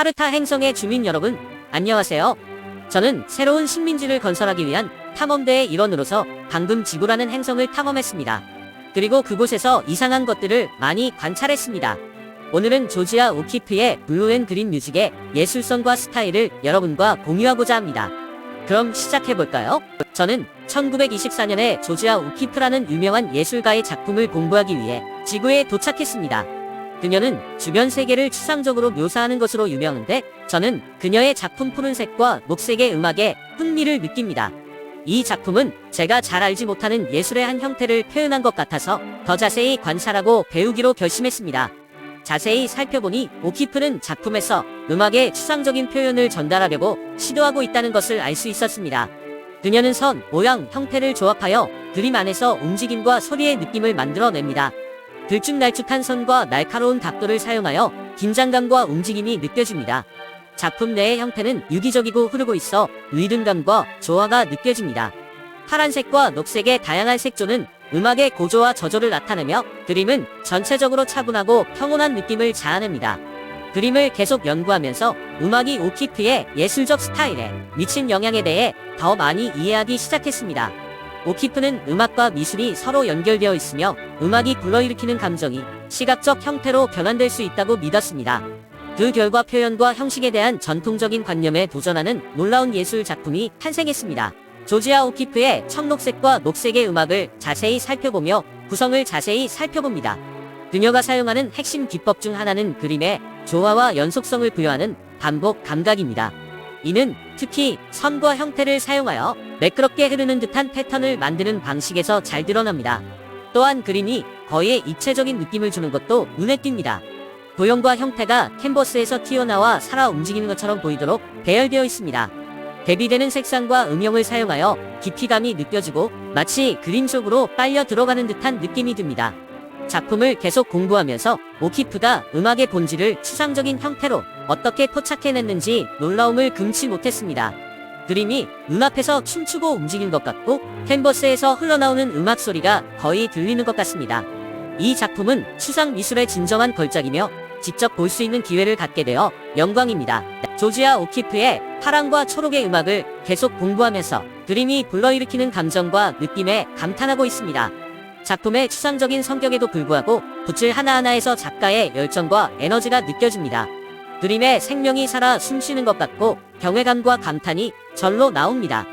카르타 행성의 주민 여러분, 안녕하세요. 저는 새로운 식민지를 건설하기 위한 탐험대의 일원으로서 방금 지구라는 행성을 탐험했습니다. 그리고 그곳에서 이상한 것들을 많이 관찰했습니다. 오늘은 조지아 오키프의 블루 앤 그린 뮤직의 예술성과 스타일을 여러분과 공유하고자 합니다. 그럼 시작해볼까요? 저는 1924년에 조지아 오키프라는 유명한 예술가의 작품을 공부하기 위해 지구에 도착했습니다. 그녀는 주변 세계를 추상적으로 묘사하는 것으로 유명한데 저는 그녀의 작품 푸른색과 녹색의 음악에 흥미를 느낍니다. 이 작품은 제가 잘 알지 못하는 예술의 한 형태를 표현한 것 같아서 더 자세히 관찰하고 배우기로 결심했습니다. 자세히 살펴보니 오키프는 작품에서 음악의 추상적인 표현을 전달하려고 시도하고 있다는 것을 알 수 있었습니다. 그녀는 선, 모양, 형태를 조합하여 그림 안에서 움직임과 소리의 느낌을 만들어냅니다. 들쭉날쭉한 선과 날카로운 각도를 사용하여 긴장감과 움직임이 느껴집니다. 작품 내의 형태는 유기적이고 흐르고 있어 리듬감과 조화가 느껴집니다. 파란색과 녹색의 다양한 색조는 음악의 고조와 저조를 나타내며 그림은 전체적으로 차분하고 평온한 느낌을 자아냅니다. 그림을 계속 연구하면서 음악이 오키프의 예술적 스타일에 미친 영향에 대해 더 많이 이해하기 시작했습니다. 오키프는 음악과 미술이 서로 연결되어 있으며 음악이 불러일으키는 감정이 시각적 형태로 변환될 수 있다고 믿었습니다. 그 결과 표현과 형식에 대한 전통적인 관념에 도전하는 놀라운 예술 작품이 탄생했습니다. 조지아 오키프의 청록색과 녹색의 음악을 자세히 살펴보며 구성을 자세히 살펴봅니다. 그녀가 사용하는 핵심 기법 중 하나는 그림의 조화와 연속성을 부여하는 반복 감각입니다. 이는 특히 선과 형태를 사용하여 매끄럽게 흐르는 듯한 패턴을 만드는 방식에서 잘 드러납니다. 또한 그림이 거의 입체적인 느낌을 주는 것도 눈에 띕니다. 도형과 형태가 캔버스에서 튀어나와 살아 움직이는 것처럼 보이도록 배열되어 있습니다. 대비되는 색상과 음영을 사용하여 깊이감이 느껴지고 마치 그림 속으로 빨려 들어가는 듯한 느낌이 듭니다. 작품을 계속 공부하면서 오키프가 음악의 본질을 추상적인 형태로 어떻게 포착해냈는지 놀라움을 금치 못했습니다. 그림이 눈앞에서 춤추고 움직인 것 같고 캔버스에서 흘러나오는 음악 소리가 거의 들리는 것 같습니다. 이 작품은 추상 미술의 진정한 걸작이며 직접 볼 수 있는 기회를 갖게 되어 영광입니다. 조지아 오키프의 파랑과 초록의 음악을 계속 공부하면서 그림이 불러일으키는 감정과 느낌에 감탄하고 있습니다. 작품의 추상적인 성격에도 불구하고 붓질 하나하나에서 작가의 열정과 에너지가 느껴집니다. 그림에 생명이 살아 숨쉬는 것 같고 경외감과 감탄이 절로 나옵니다.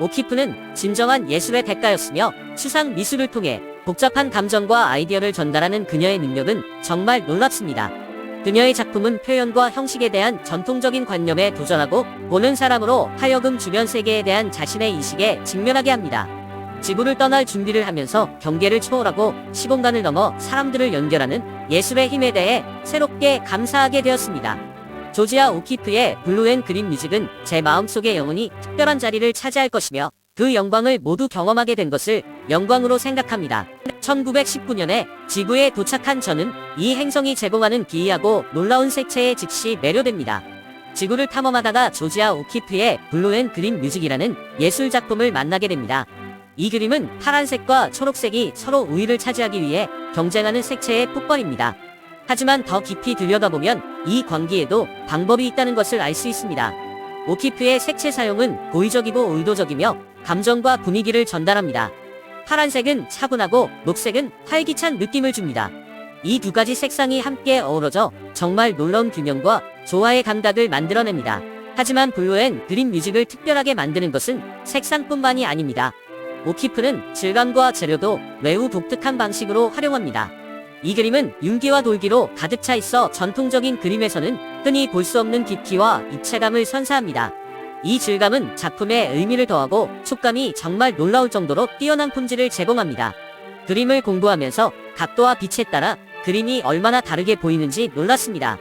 오키프는 진정한 예술의 대가였으며 추상 미술을 통해 복잡한 감정과 아이디어를 전달하는 그녀의 능력은 정말 놀랍습니다. 그녀의 작품은 표현과 형식에 대한 전통적인 관념에 도전하고 보는 사람으로 하여금 주변 세계에 대한 자신의 인식에 직면하게 합니다. 지구를 떠날 준비를 하면서 경계를 초월하고 시공간을 넘어 사람들을 연결하는 예술의 힘에 대해 새롭게 감사하게 되었습니다. 조지아 오키프의 블루 앤 그린 뮤직은 제 마음속에 영원히 특별한 자리를 차지할 것이며 그 영광을 모두 경험하게 된 것을 영광으로 생각합니다. 1919년에 지구에 도착한 저는 이 행성이 제공하는 기이하고 놀라운 색채에 즉시 매료됩니다. 지구를 탐험하다가 조지아 오키프의 블루 앤 그린 뮤직이라는 예술 작품을 만나게 됩니다. 이 그림은 파란색과 초록색이 서로 우위를 차지하기 위해 경쟁하는 색채의 폭발입니다. 하지만 더 깊이 들여다보면 이 광기에도 방법이 있다는 것을 알 수 있습니다. 오키프의 색채 사용은 고의적이고 의도적이며 감정과 분위기를 전달합니다. 파란색은 차분하고 녹색은 활기찬 느낌을 줍니다. 이 두 가지 색상이 함께 어우러져 정말 놀라운 균형과 조화의 감각을 만들어냅니다. 하지만 블루엔 그린 뮤직을 특별하게 만드는 것은 색상뿐만이 아닙니다. 오키프는 질감과 재료도 매우 독특한 방식으로 활용합니다. 이 그림은 윤기와 돌기로 가득 차 있어 전통적인 그림에서는 흔히 볼 수 없는 깊이와 입체감을 선사합니다. 이 질감은 작품에 의미를 더하고 촉감이 정말 놀라울 정도로 뛰어난 품질을 제공합니다. 그림을 공부하면서 각도와 빛에 따라 그림이 얼마나 다르게 보이는지 놀랐습니다.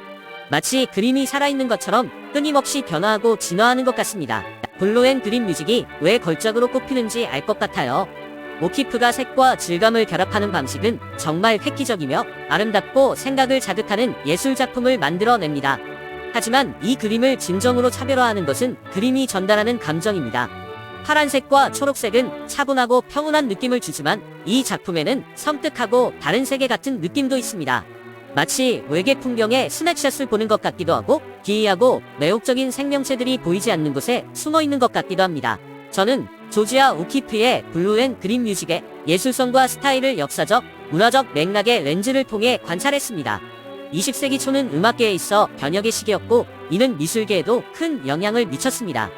마치 그림이 살아있는 것처럼 끊임없이 변화하고 진화하는 것 같습니다. 블루앤 그린 뮤직이 왜 걸작으로 꼽히는지 알 것 같아요. 오키프가 색과 질감을 결합하는 방식은 정말 획기적이며 아름답고 생각을 자극하는 예술 작품을 만들어냅니다. 하지만 이 그림을 진정으로 차별화하는 것은 그림이 전달하는 감정입니다. 파란색과 초록색은 차분하고 평온한 느낌을 주지만 이 작품에는 섬뜩하고 다른 세계 같은 느낌도 있습니다. 마치 외계 풍경의 스냅샷을 보는 것 같기도 하고 기이하고 매혹적인 생명체들이 보이지 않는 곳에 숨어 있는 것 같기도 합니다. 저는 조지아 오키프의 블루 앤 그린 뮤직의 예술성과 스타일을 역사적, 문화적 맥락의 렌즈를 통해 관찰했습니다. 20세기 초는 음악계에 있어 변혁의 시기였고 이는 미술계에도 큰 영향을 미쳤습니다.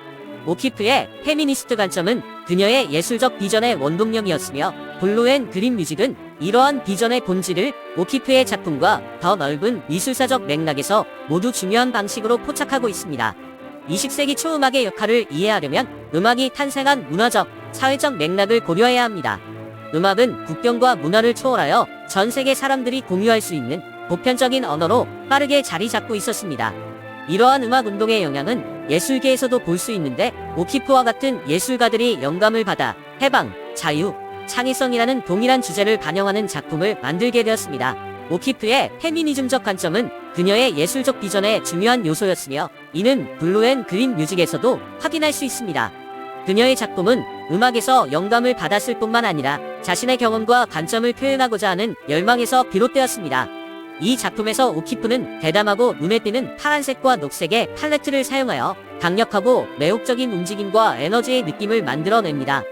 오키프의 페미니스트 관점은 그녀의 예술적 비전의 원동력이었으며 블루 앤 그린 뮤직은 이러한 비전의 본질을 오키프의 작품과 더 넓은 미술사적 맥락에서 모두 중요한 방식으로 포착하고 있습니다. 20세기 초 음악의 역할을 이해하려면 음악이 탄생한 문화적, 사회적 맥락을 고려해야 합니다. 음악은 국경과 문화를 초월하여 전 세계 사람들이 공유할 수 있는 보편적인 언어로 빠르게 자리 잡고 있었습니다. 이러한 음악 운동의 영향은 예술계에서도 볼 수 있는데 오키프와 같은 예술가들이 영감을 받아 해방, 자유, 창의성이라는 동일한 주제를 반영하는 작품을 만들게 되었습니다. 오키프의 페미니즘적 관점은 그녀의 예술적 비전의 중요한 요소였으며 이는 블루 앤 그린 뮤직에서도 확인할 수 있습니다. 그녀의 작품은 음악에서 영감을 받았을 뿐만 아니라 자신의 경험과 관점을 표현하고자 하는 열망에서 비롯되었습니다. 이 작품에서 오키프는 대담하고 눈에 띄는 파란색과 녹색의 팔레트를 사용하여 강력하고 매혹적인 움직임과 에너지의 느낌을 만들어냅니다.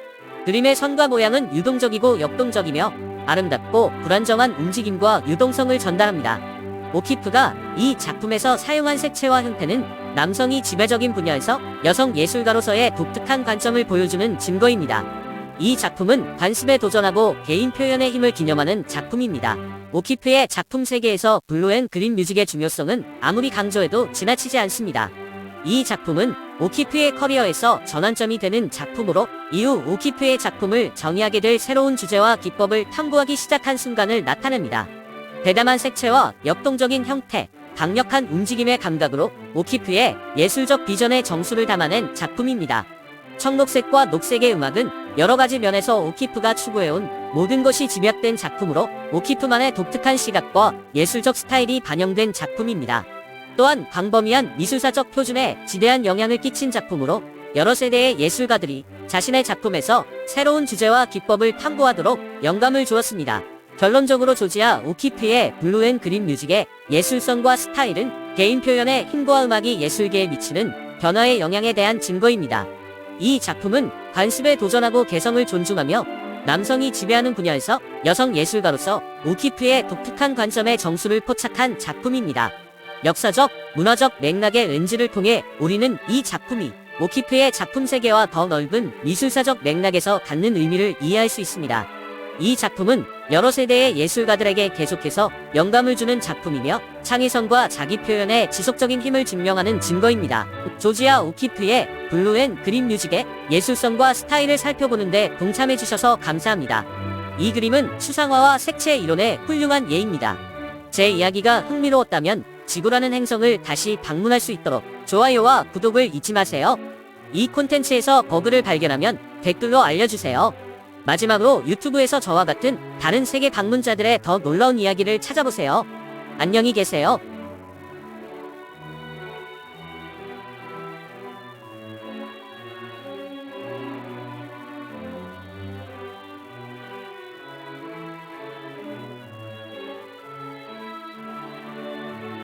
그림의 선과 모양은 유동적이고 역동적이며 아름답고 불안정한 움직임과 유동성을 전달합니다. 오키프가 이 작품에서 사용한 색채와 형태는 남성이 지배적인 분야에서 여성 예술가로서의 독특한 관점을 보여주는 증거입니다. 이 작품은 관습에 도전하고 개인 표현의 힘을 기념하는 작품입니다. 오키프의 작품 세계에서 블루 앤 그린 뮤직의 중요성은 아무리 강조해도 지나치지 않습니다. 이 작품은 오키프의 커리어에서 전환점이 되는 작품으로 이후 오키프의 작품을 정의하게 될 새로운 주제와 기법을 탐구하기 시작한 순간을 나타냅니다. 대담한 색채와 역동적인 형태, 강력한 움직임의 감각으로 오키프의 예술적 비전의 정수를 담아낸 작품입니다. 청록색과 녹색의 음악은 여러 가지 면에서 오키프가 추구해온 모든 것이 집약된 작품으로 오키프만의 독특한 시각과 예술적 스타일이 반영된 작품입니다. 또한 광범위한 미술사적 표준에 지대한 영향을 끼친 작품으로 여러 세대의 예술가들이 자신의 작품에서 새로운 주제와 기법을 탐구하도록 영감을 주었습니다. 결론적으로 조지아 오키프의 블루 앤 그린 뮤직의 예술성과 스타일은 개인 표현의 힘과 음악이 예술계에 미치는 변화의 영향에 대한 증거입니다. 이 작품은 관습에 도전하고 개성을 존중하며 남성이 지배하는 분야에서 여성 예술가로서 오키프의 독특한 관점의 정수를 포착한 작품입니다. 역사적, 문화적 맥락의 렌즈를 통해 우리는 이 작품이 오키프의 작품 세계와 더 넓은 미술사적 맥락에서 갖는 의미를 이해할 수 있습니다. 이 작품은 여러 세대의 예술가들에게 계속해서 영감을 주는 작품이며 창의성과 자기 표현의 지속적인 힘을 증명하는 증거입니다. 조지아 오키프의 블루 앤 그린 뮤직의 예술성과 스타일을 살펴보는데 동참해주셔서 감사합니다. 이 그림은 수상화와 색채 이론의 훌륭한 예입니다. 제 이야기가 흥미로웠다면 지구라는 행성을 다시 방문할 수 있도록 좋아요와 구독을 잊지 마세요. 이 콘텐츠에서 버그를 발견하면 댓글로 알려주세요. 마지막으로 유튜브에서 저와 같은 다른 세계 방문자들의 더 놀라운 이야기를 찾아보세요. 안녕히 계세요.